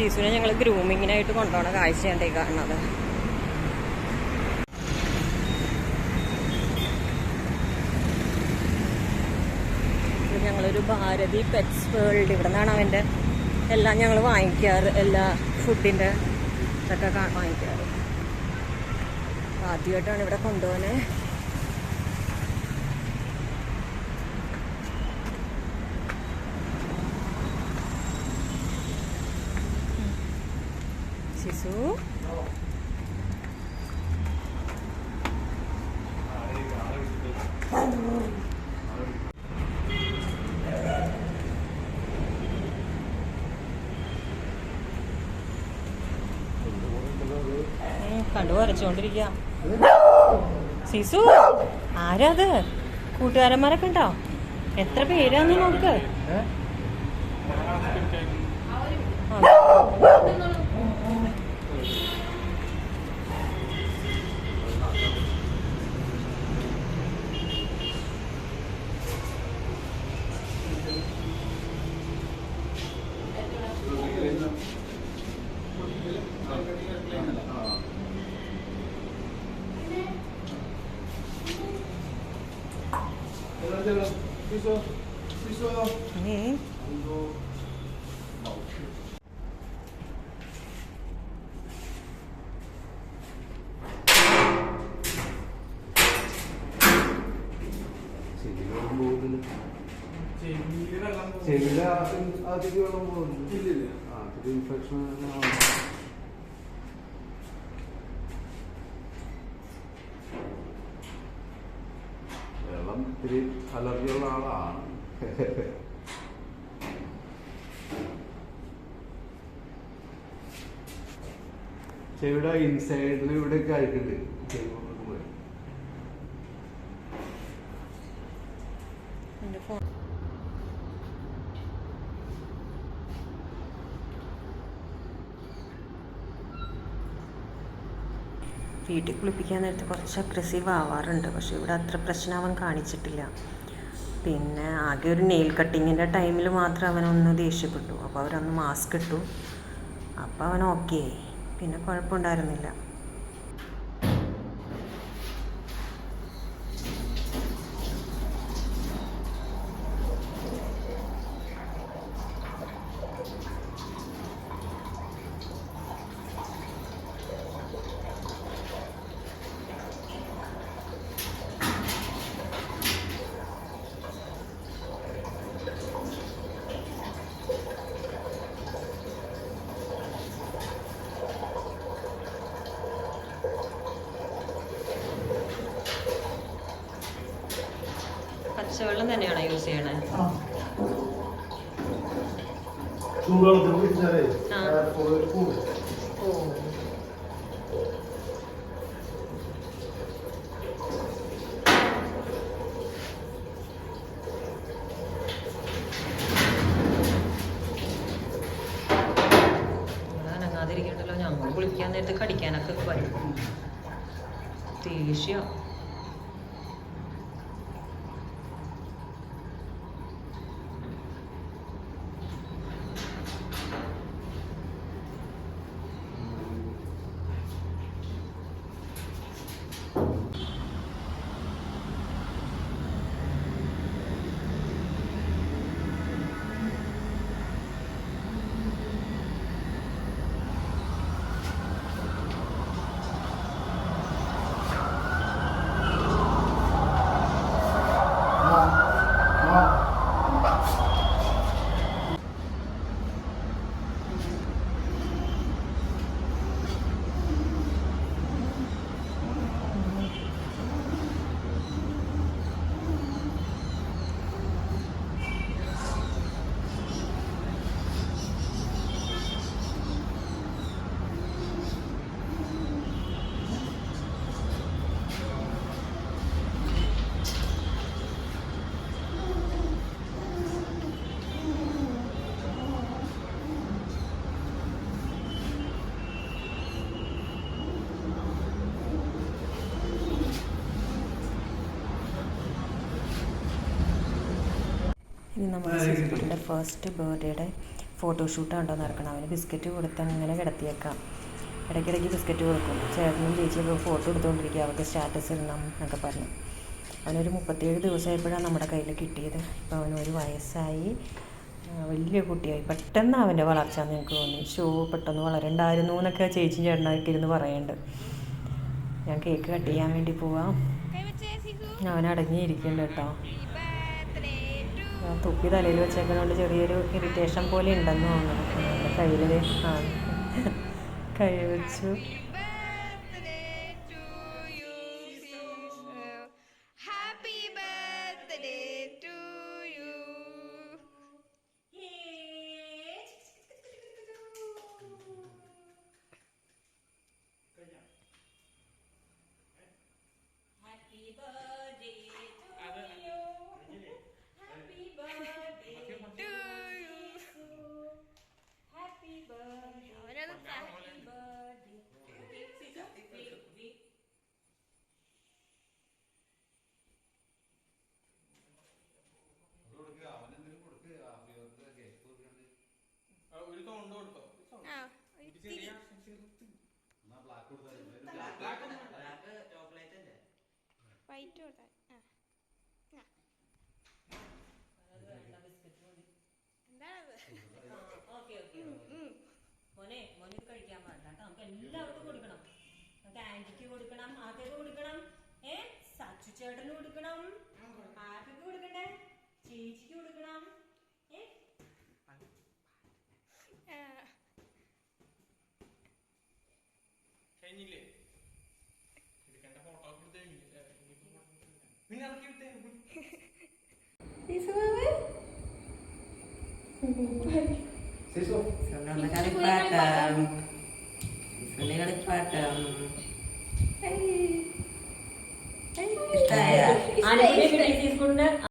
സീസുവിനെ ഞങ്ങൾ ഗ്രൂമിങ്ങിനായിട്ട് കൊണ്ടുപോകണ കാഴ്ചയാണ് ഈ കാണുന്നത്. ഞങ്ങളൊരു ഭാരതി പെറ്റ്സ് വേൾഡ് ഇവിടെ നിന്നാണ് അവന്റെ എല്ലാം ഞങ്ങൾ വാങ്ങിക്കാറ്. എല്ലാ ഫുഡിന്റെ ഇതൊക്കെ വാങ്ങിക്കാറ്. ആദ്യമായിട്ടാണ് ഇവിടെ കൊണ്ടുപോകുന്നത്. കണ്ടു വരച്ചോണ്ടിരിക്ക സിസു ആരാത് കൂട്ടുകാരന്മാരൊക്കെ ഉണ്ടോ? എത്ര പേരാന്ന് നോക്ക്. ആ. 때는 있어 있어 네. 재미가 아직은 뭐 일일이 아 그림 펼쳐놔 ഇത്തിരി അലർജിയുള്ള ആളാണ്. ചെവിയുടെ ഇൻസൈഡിൽ ഇവിടെയൊക്കെ ആയിട്ടുണ്ട്. വീട്ടിൽ കുളിപ്പിക്കാൻ നേരത്ത് കുറച്ച് അഗ്രസീവ് ആവാറുണ്ട്. പക്ഷേ ഇവിടെ അത്ര പ്രശ്നം അവൻ കാണിച്ചിട്ടില്ല. പിന്നെ ആകെ ഒരു നെയിൽ കട്ടിങ്ങിന്റെ ടൈമിൽ മാത്രം അവനൊന്ന് ദേഷ്യപ്പെട്ടു. അപ്പോൾ അവരൊന്ന് മാസ്ക് ഇട്ടു. അപ്പോൾ അവൻ ഓക്കെ പിന്നെ കുഴപ്പമുണ്ടായിരുന്നില്ല. പച്ചവെള്ളം തന്നെയാണോ യൂസ് ചെയ്യണേ? ചൂടുവെള്ളത്തിൽ കുടിച്ചാലേ കൂടും. കുളിക്കാൻ നേരത്ത് കടിക്കാനൊക്കെ വരും. ദേഷ്യം. ഇനി നമ്മൾ സിസ്റ്ററിന്റെ ഫസ്റ്റ് ബർത്ത്ഡേയുടെ ഫോട്ടോഷൂട്ടാണ്ടോ നടക്കണം. അവന് ബിസ്ക്കറ്റ് കൊടുത്ത് അങ്ങനെ കിടത്തിയേക്കാം. ഇടയ്ക്കിടയ്ക്ക് ബിസ്ക്കറ്റ് കൊടുക്കും. ചേട്ടനും ചേച്ചിയൊക്കെ ഫോട്ടോ എടുത്തുകൊണ്ടിരിക്കുക അവർക്ക് സ്റ്റാറ്റസ് ഇടണം എന്നൊക്കെ പറഞ്ഞു. അവനൊരു മുപ്പത്തേഴ് ദിവസമായപ്പോഴാണ് നമ്മുടെ കയ്യിൽ കിട്ടിയത്. ഇപ്പോൾ അവനൊരു വയസ്സായി. വലിയ കുട്ടിയായി. പെട്ടെന്ന് അവന്റെ വളർച്ച എന്ന് എനിക്ക് തോന്നി. ഷോ പെട്ടെന്ന് വളരണ്ടായിരുന്നു എന്നൊക്കെ ചേച്ചി ചേട്ടനായിട്ട് ഇരുന്ന് പറയുന്നുണ്ട് ഞാൻ കേക്ക് കട്ട് ചെയ്യാൻ വേണ്ടി പോവാം. അവൻ അടങ്ങിയിരിക്കുന്നുണ്ട് കേട്ടോ. തുപ്പി തലയിൽ വെച്ചേക്കുന്നതുകൊണ്ട് ചെറിയൊരു ഇറിറ്റേഷൻ പോലെ ഉണ്ടെന്ന് തോന്നുന്നു കയ്യിൽ ആ കൈ വെച്ചു. Happy birthday to you. Happy birthday to you. Happy birthday. അവനത് Happy birthday. Wait, wait. ഒരു തൊണ്ട് കൊടുത്തോ ആ ഇത്തിരി വൈറ്റ് കൊടുത്താൽ. എന്താണത് മോനെ മോനെ കഴിക്കാൻ പാടില്ല നമുക്ക് എല്ലാവർക്കും കൊടുക്കണം നമുക്ക് ആന്റിക്ക് കൊടുക്കണം ആർക്കൊക്കെ കൊടുക്കണം ഏ സച്ചു ചേട്ടന് കൊടുക്കണം ആർക്കൊക്കെ കൊടുക്കണ്ടേ ചേച്ചിക്ക് കൊടുക്കണം ഏ ആ. കഴിഞ്ഞില്ലേ? എടുക്കേണ്ട ഫോട്ടോ ഒക്കെ എടുത്ത് കഴിഞ്ഞില്ലേ? പിന്നെ ഇറക്കി വിട്ടേ കളിപ്പാട്ടം കളിപ്പാട്ടം സ്കൂളിന്റെ